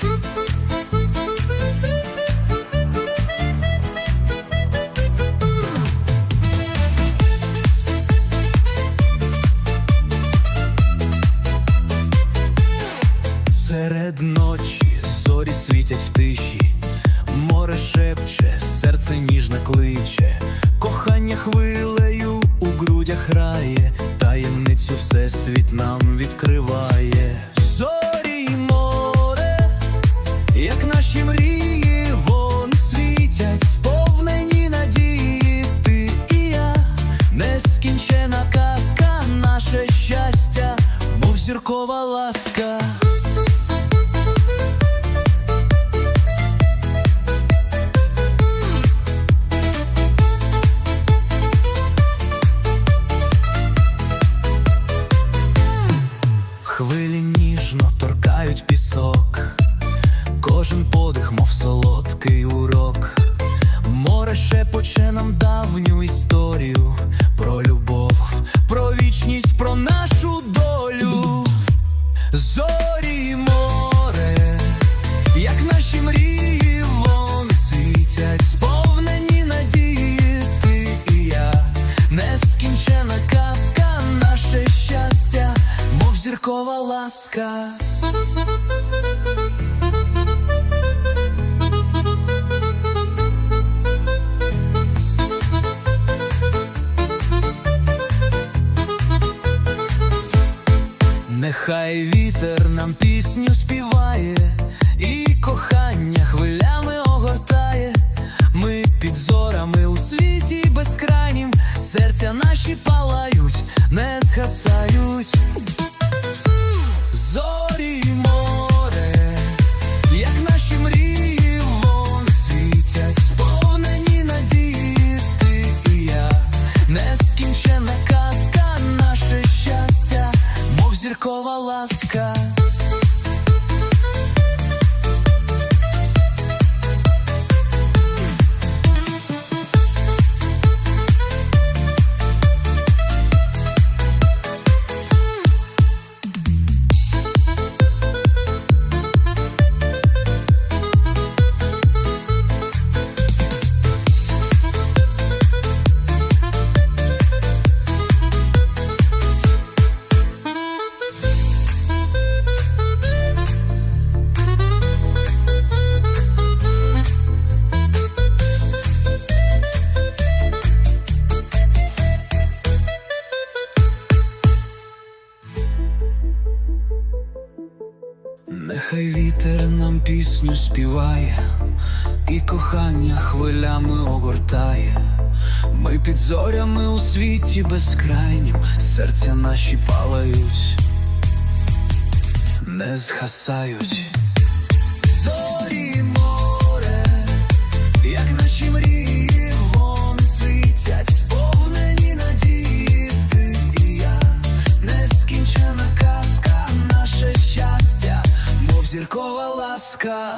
Серед ночі зорі світять в тиші, море шепче, серце ніжно кличе, кохання хвилею у грудях грає, таємницю всесвіт нам відкриває. Ми під зорями у світі безкрайнім, серця наші палають, не згасають. Зорі море, як наші мрії, вони світять, сповнені надії і я, нескінчена казка, наше щастя, мов зіркова ласка.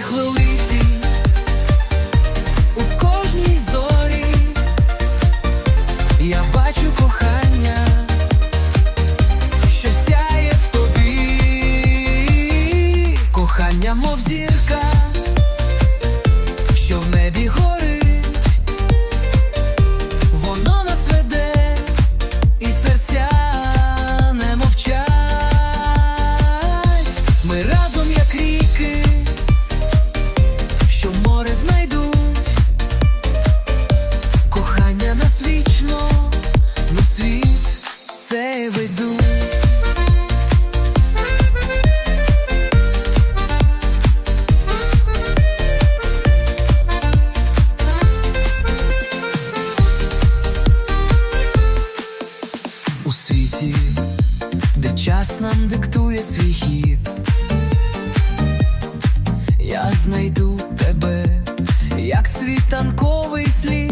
сміх у кожній зорі я бачу кохання. нам диктує свій хід, я знайду тебе, як світанковий слід.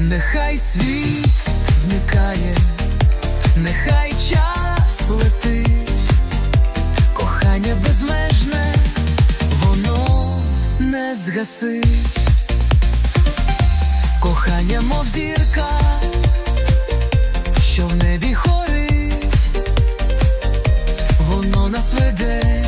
нехай світ зникає, нехай час летить, кохання безмежне, воно не згасить, кохання, мов зірка, що в небі хорить, воно нас веде.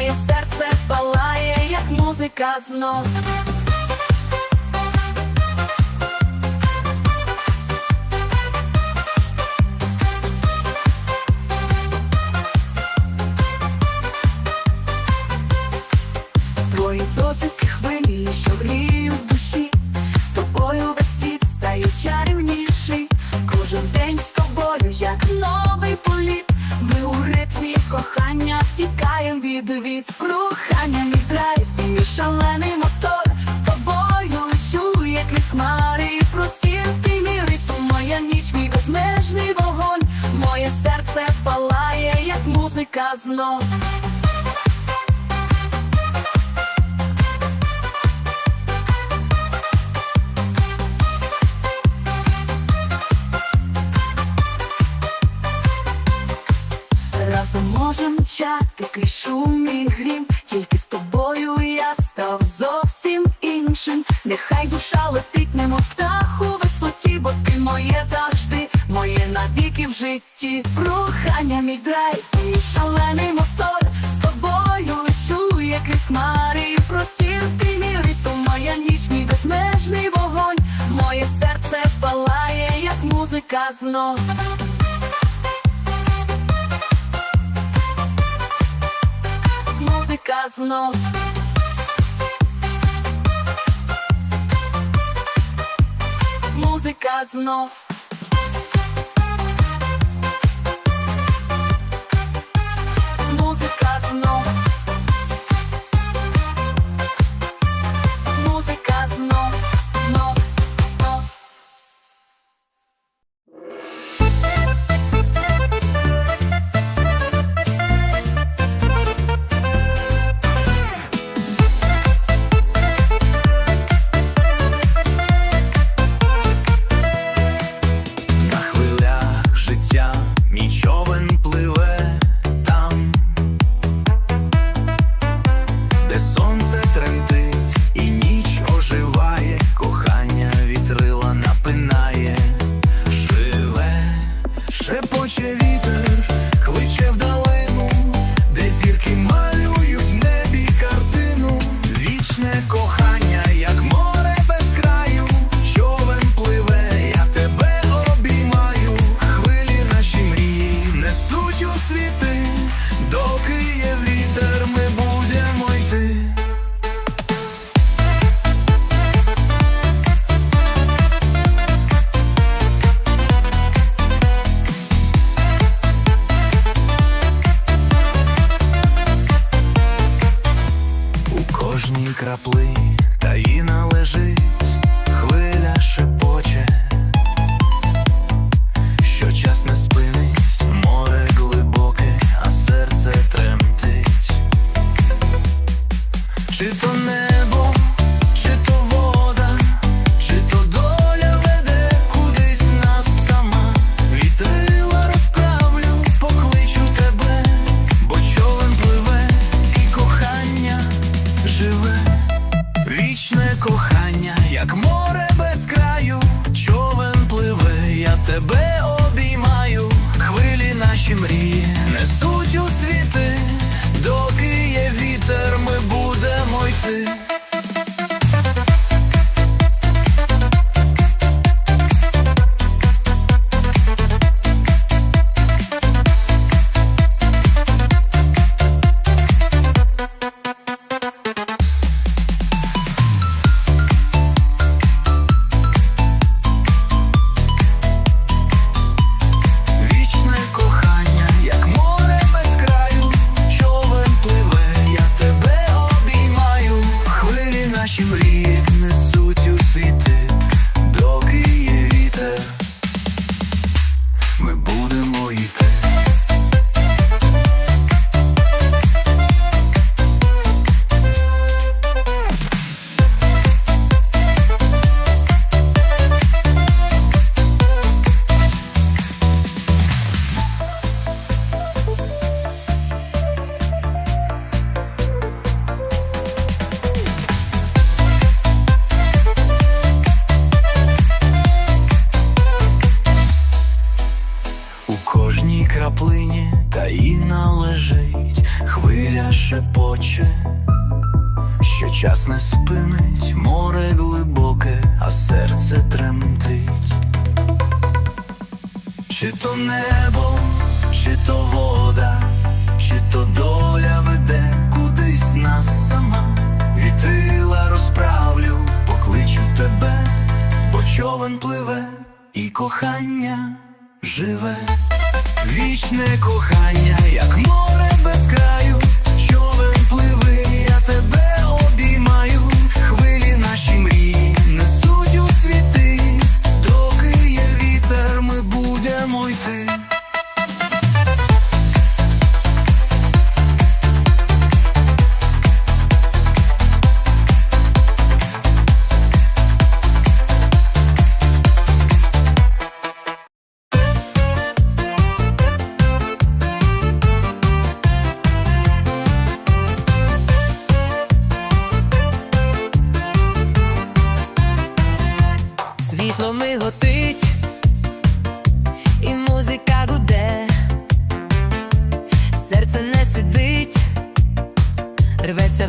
моє серце палає, як музика знов. я знов. вічне кохання, як море без краю.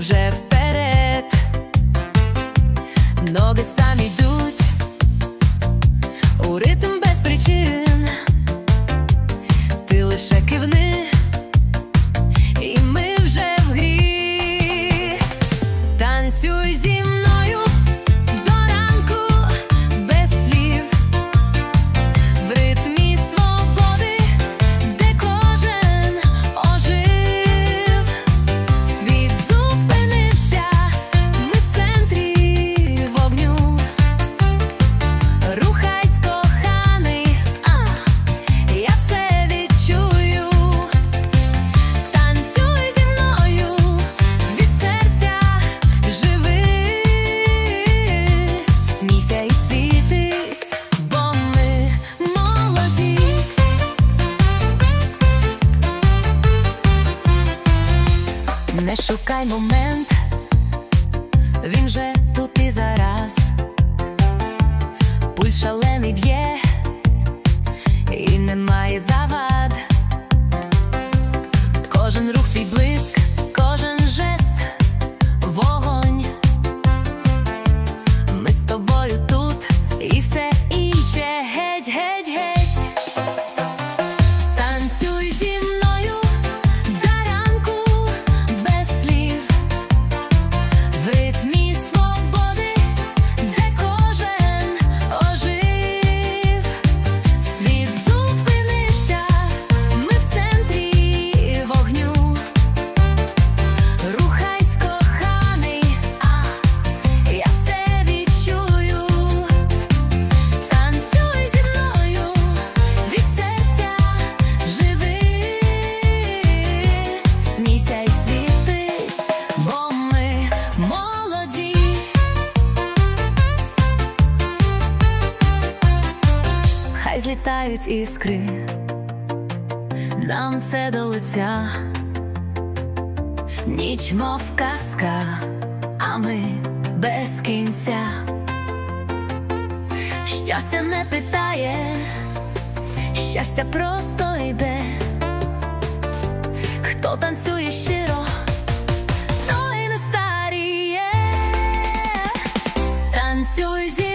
wrzew палають іскри, нам це до лиця, ніч мов казка, а ми без кінця. Щастя не питає, щастя просто йде, хто танцює щиро. той не старіє, Танцюй зі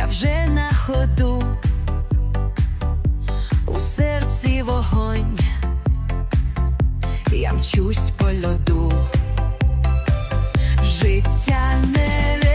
я вже на ходу, у серці вогонь, я мчусь по льоду, життя не.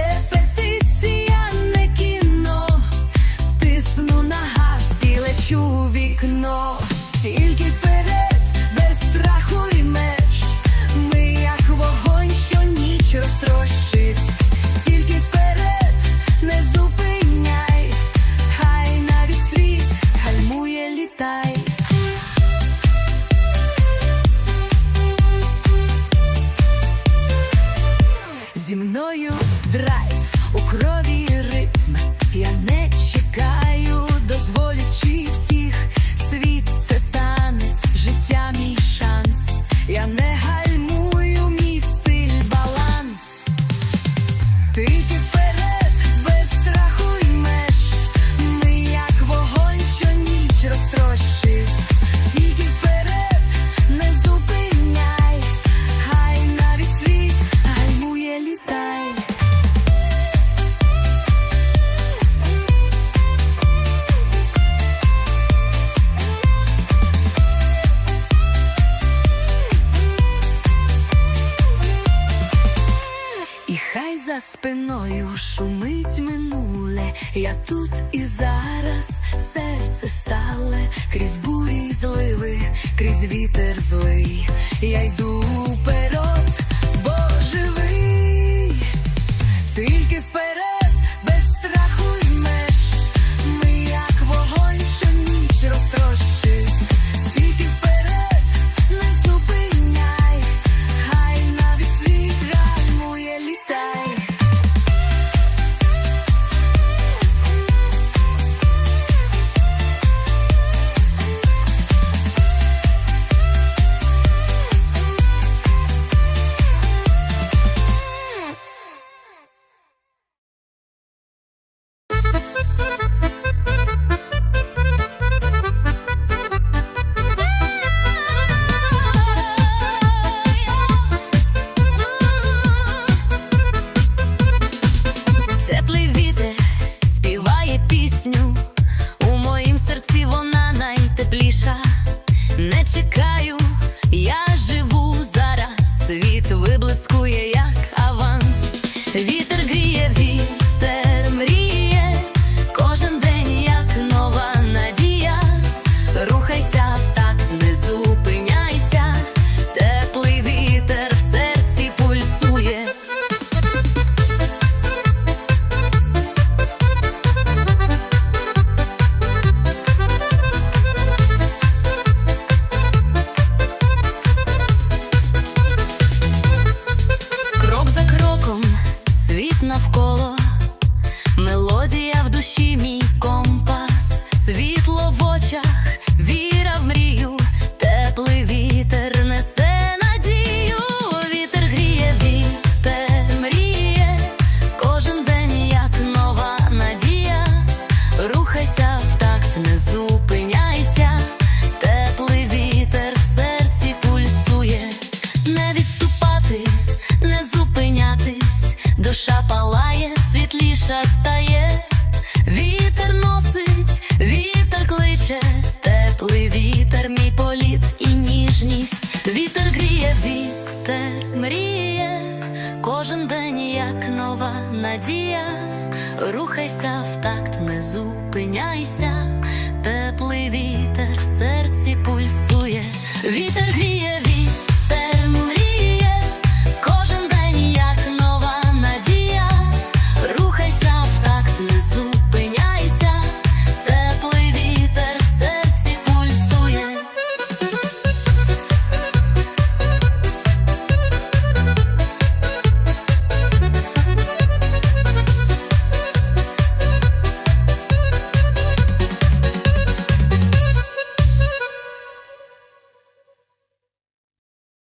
сонце стале, крізь бурі й зливи, крізь вітер злий, я йду. рухайся.